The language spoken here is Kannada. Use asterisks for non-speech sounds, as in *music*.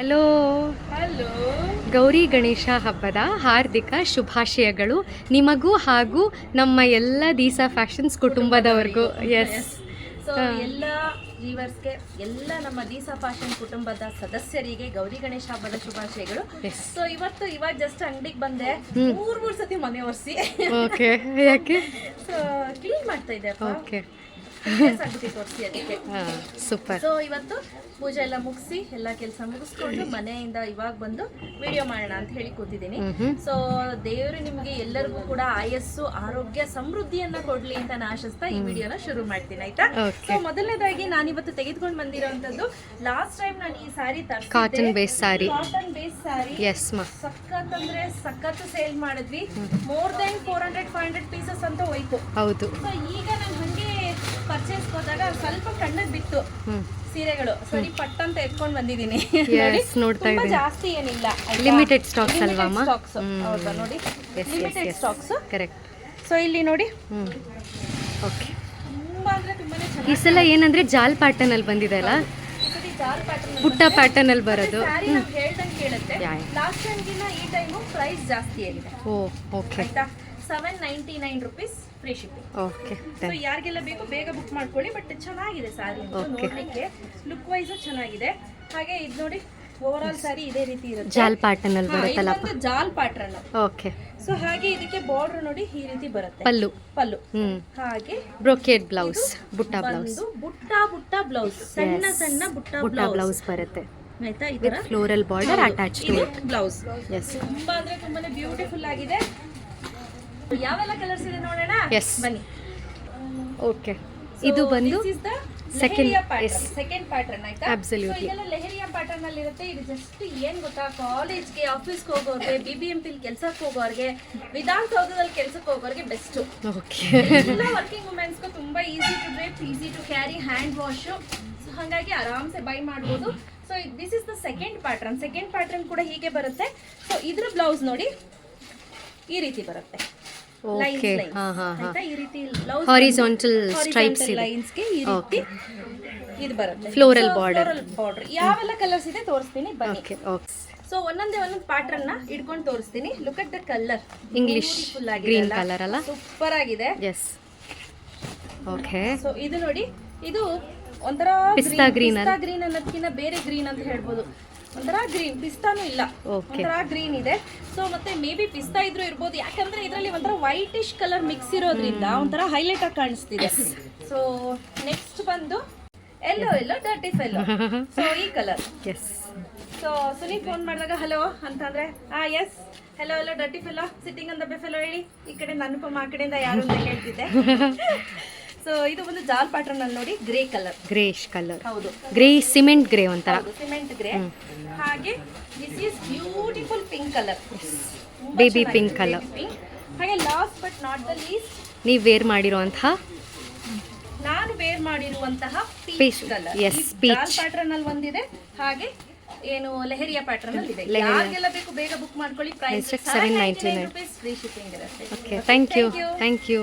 ಹಲೋ. ಹಲೋ. ಗೌರಿ ಗಣೇಶ ಹಬ್ಬದ ಹಾರ್ದಿಕ ಶುಭಾಶಯಗಳು ನಿಮಗೂ ಹಾಗೂ ನಮ್ಮ ಎಲ್ಲ ದೀಸಾ ಫ್ಯಾಷನ್ಸ್ ಕುಟುಂಬದವರೆಗೂ. ಎಸ್ ಸೊ ಎಲ್ಲ ವ್ಯೂವರ್ಸ್ಗೆ ಎಲ್ಲ ನಮ್ಮ ದೀಸಾ ಫ್ಯಾಷನ್ ಕುಟುಂಬದ ಸದಸ್ಯರಿಗೆ ಗೌರಿ ಗಣೇಶ ಹಬ್ಬದ ಶುಭಾಶಯಗಳು. ಸೊ ಇವತ್ತು ಇವಾಗ ಜಸ್ಟ್ ಅಂಗಡಿಗೆ ಬಂದೆ. ಮೂರ್ ಮೂರ್ ಸತಿ ಮನೆ ಒರೆಸಿ. ಓಕೆ ಯಾಕೆ? ಸೊ ಕ್ಲೀನ್ ಮಾಡ್ತಾ ಇದ್ದೆ ಓಕೆ ಸೂಪರ್ ಸೊ ಇವತ್ತು ಪೂಜೆ ಎಲ್ಲ ಮುಗಿಸಿ ಎಲ್ಲ ಕೆಲಸ ಮುಗಿಸ್ಕೊಂಡು ಮನೆಯಿಂದ ಇವಾಗ ಬಂದು ವಿಡಿಯೋ ಮಾಡೋಣ ಅಂತ ಹೇಳಿ ಕೂತಿದ್ದೀನಿ. ಸೊ ದೇವರು ನಿಮಗೆ ಎಲ್ಲರಿಗೂ ಕೂಡ ಆಯಸ್ಸು ಆರೋಗ್ಯ ಸಮೃದ್ಧಿಯನ್ನ ಕೊಡ್ಲಿ ಅಂತ ನಾನು ಆಶಿಸ್ತಾ ಈ ವಿಡಿಯೋನ ಶುರು ಮಾಡ್ತೀನಿ ಆಯ್ತಾ. ಸೊ ಮೊದಲನೇದಾಗಿ ನಾನು ಇವತ್ತು ತೆಗೆದುಕೊಂಡು ಬಂದಿರೋಂಥದ್ದು ಲಾಸ್ಟ್ ಟೈಮ್ ನಾನು ಈ sari cotton base sari cotton base sari yes ಮಾ ಸಖತ್ ಅಂದ್ರೆ ಸಖತ್ ಸೇಲ್ ಮಾಡಿದ್ವಿ. More than four hundred five hundred pieces ಅಂತ ಹೋಯ್ತು. ಹೌದು. ಸೊ ಈಗ ನಾನು ಹಂಗೆ ಹೋದಾಗ ಸ್ವಲ್ಪ ಕಣ್ಣಿಗೆ ಬಿತ್ತು ಸೀರೆಗಳು. ಸರಿ ಪಟ್ ಅಂತ ಎತ್ಕೊಂಡ್ ಬಂದಿದೀನಿ *laughs* ನೋಡ್ತಾ ಇದ್ದೀನಿ. ಜಾಸ್ತಿ ಏನಿಲ್ಲ ಲಿಮಿಟೆಡ್ ಸ್ಟಾಕ್ಸ್ ಅಲ್ವಾ? ಸ್ಟಾಕ್ಸ್ ಹೌದಾ ನೋಡಿ. ಲಿಮಿಟೆಡ್ ಸ್ಟಾಕ್ಸ್ ಕರೆಕ್ಟ್ ಸೊ ಇಲ್ಲಿ ನೋಡಿ. ಓಕೆ ಈ ಸಲ ಏನಂದ್ರೆ ಜಾಲ್ ಪ್ಯಾಟರ್ನ್ ಅಲ್ಲಿ ಬಂದಿದೆ ಅಲ್ಲ? ಪುಟ್ಟ ಪ್ಯಾಟರ್ನ್ ಅಲ್ಲಿ ಬರೋದು. ಲಾಸ್ಟ್ ಟೈಮ್ಗಿನ್ನ ಈ ಟೈಮು ಪ್ರೈಸ್ ಜಾಸ್ತಿ ಆಗಿದೆ ಓ ಓಕೆ ಆಯ್ತಾ? Seven ninety nine rupees free shipping okay so ಯಾರಿಗೆಲ್ಲ ಬೇಕು ಬೇಗ ಬುಕ್ ಮಾಡ್ಕೊಳ್ಳಿ ಬಟ್ ಚೆನ್ನಾಗಿದೆ ಸ್ಯಾರಿ. ನೋಡ್ಲಿಕ್ಕೆ. ಲುಕ್ ವೈಸು ಚೆನ್ನಾಗಿದೆ. ಹಾಗೆ ಇದು ನೋಡಿ ಓವರ್ ಆಲ್ ಸ್ಯಾರಿ ಇದೇ ರೀತಿ ಇರುತ್ತೆ. ಜಾಲ್ ಪ್ಯಾಟರ್ನ್ ಅಲ್ಲಿ ಇದೊಂದು ಜಾಲ್ ಪ್ಯಾಟರ್ನ್ ಓಕೆ ಸೊ ಹಾಗೆ ಇದಕ್ಕೆ ಬಾರ್ಡರ್ ನೋಡಿ ಈ ರೀತಿ ಬರುತ್ತೆ. ಪಲ್ಲು. ಪಲ್ಲು. ಹ್ಮ್. ಹಾಗೆ ಬ್ರೋಕೆಡ್ ಬ್ಲೌಸ್ ಬುಟ್ಟ ಬ್ಲೌಸ್ ಬುಟ್ಟ ಬುಟ್ಟ ಬ್ಲೌಸ್ ಸಣ್ಣ ಸಣ್ಣ ಬುಟ್ಟ ಬುಟ್ಟ ಬ್ಲೌಸ್ ಬರುತ್ತೆ. ಆಯ್ತಾ ಇದರ floral border attach to blouse yes ತುಂಬಾ ಅಂದ್ರೆ ತುಂಬಾನೇ ಬ್ಯೂಟಿಫುಲ್ ಆಗಿದೆ. ಯಾವೆಲ್ಲ ಕಲರ್ಸ್ ಇದೆ ನೋಡೋಣ? Yes. ಬನ್ನಿ. ಓಕೆ ಇದು ಬಂದು ಸೆಕೆಂಡ್ ಸೆಕೆಂಡ್ ಪ್ಯಾಟರ್ನ್ ಆಯ್ತಾ? ಅಬ್ಸಲ್ಯೂಟ್ಲಿ ಇದೆಲ್ಲ ಲೆಹರಿಯಾ ಪ್ಯಾಟರ್ನ್ ಅಲ್ಲಿ ಇರುತ್ತೆ ಇದು ಜಸ್ಟ್ ಏನ್ ಗೊತ್ತಾ? ಕಾಲೇಜ್ಗೆ ಆಫೀಸ್ಗೆ ಹೋಗೋರ್ಗೆ ಬಿ ಬಿ ಎಂ ಪಿಲ್ ಕೆಲ್ಸಕ್ಕೆ ಹೋಗೋರ್ಗೆ ವಿಧಾನಸೌಧದಲ್ಲಿ ಕೆಲ್ಸಕ್ಕೆ ಹೋಗೋರ್ಗೆ ಬೆಸ್ಟ್ ಓಕೆ ಎಲ್ಲ ವರ್ಕಿಂಗ್ ವುಮೆನ್ಸ್ಗೂ ತುಂಬಾ easy to drape easy to carry hand wash so ಹಾಗಾಗಿ ಆರಾಮ್ಸೆ ಬೈ ಮಾಡ್ಬೋದು. So this is the second pattern second pattern ಕೂಡ ಹೀಗೆ ಬರುತ್ತೆ. ಸೊ ಇದ್ರ ಬ್ಲೌಸ್ ನೋಡಿ ಈ ರೀತಿ ಬರುತ್ತೆ. ಓಕೆ ಹಾ ಹಾ ಹಾ. ಆಯ್ತಾ? ಈ ರೀತಿ ಬ್ಲೌಸ್ ಹಾರಿಜಾಂಟಲ್ ಸ್ಟ್ರೈಪ್ಸ್ ಇದೆ. ಲೈನ್ಸ್ಗೆ ಈ ರೀತಿ ಇದು ಬರುತ್ತೆ. Floral border. ಬಾರ್ಡರ್ ಯಾವೆಲ್ಲ ಕಲರ್ಸ್ ಇದೆ ತೋರಿಸ್ತೀನಿ ಬನ್ನಿ. ಓಕೆ ಓಕೆ ಸೊ ಒಂದೊಂದೇ ಒಂದೊಂದು ಪ್ಯಾಟರ್ನ್ನ ಇಟ್ಕೊಂಡು ತೋರಿಸ್ತೀನಿ. Look at the colour English green colour ಅಲ್ಲ? ಸೂಪರ್ ಆಗಿದೆ. ಎಸ್ ಓಕೆ ಸೊ ಇದು ನೋಡಿ ಇದು ಒಂಥರ Pista green ಗ್ರೀನ್ ಅನ್ನೋದಕ್ಕಿಂತ ಬೇರೆ ಗ್ರೀನ್ ಅಂತ ಹೇಳ್ಬೋದು. ಒಂಥರ ಗ್ರೀನ್ ಪಿಸ್ತಾನು ಇಲ್ಲ. ಒಂಥರ ಗ್ರೀನ್ ಇದೆ. ಸೊ ಮತ್ತೆ ಮೇ ಬಿ ಪಿಸ್ತಾ ಇದ್ರು ಇರ್ಬೋದು. ಯಾಕಂದ್ರೆ ಇದರಲ್ಲಿ ಒಂಥರ ವೈಟಿಶ್ ಕಲರ್ ಮಿಕ್ಸ್ ಇರೋದ್ರಿಂದ ಒಂಥರ ಹೈಲೈಟ್ ಆಗಿ ಕಾಣಿಸ್ತಿದೆ. ಸೊ ನೆಕ್ಸ್ಟ್ ಬಂದು yellow yellow dirty fellow so ಈ colour yes so Suni phone ಮಾಡಿದಾಗ ಹಲೋ ಅಂತಂದ್ರೆ ಆ yes hello yellow dirty fellow sitting ಅಂತ ಬೆಫೆಲ್ಲೋ ಹೇಳಿ. ಈ ಕಡೆ ಅನುಪಮ ಆ ಕಡೆಯಿಂದ ಯಾರು ಅಂತ ಕೇಳ್ತಿದ್ದೆ. *laughs* ಸೊ ಇದು ಒಂದು ಜಾಲ್ ಪ್ಯಾಟರ್ನ್ ಅಲ್ಲಿ ನೋಡಿ ಗ್ರೇ ಕಲರ್ ಗ್ರೇಶ್ ಕಲರ್ ಹೌದು. ಗ್ರೇ ಸಿಮೆಂಟ್ ಗ್ರೇ ಒಂಥರ. ಸಿಮೆಂಟ್ ಗ್ರೇ ಹಾಗೆ this is beautiful pink colour baby pink colour ಹಾಗೆ last but not the least ನೀವು ವೇರ್ ಮಾಡಿರುವಂತಹ ನಾನು ವೇರ್ ಮಾಡಿರುವಂತಹ peach Peach, colour yes piece pattern ಅಲ್ಲಿ ಒಂದಿದೆ. ಹಾಗೆ ಏನು ಲೆಹರಿಯಾ ಪ್ಯಾಟರ್ನ್ ಅಲ್ಲಿ ಇದೆ. ಯಾರಿಗೆಲ್ಲ ಬೇಕು ಬೇಗ ಬುಕ್ ಮಾಡ್ಕೊಳ್ಳಿ. Price Price 799. Rupees free shipping ಇರುತ್ತೆ. Okay thank you thank you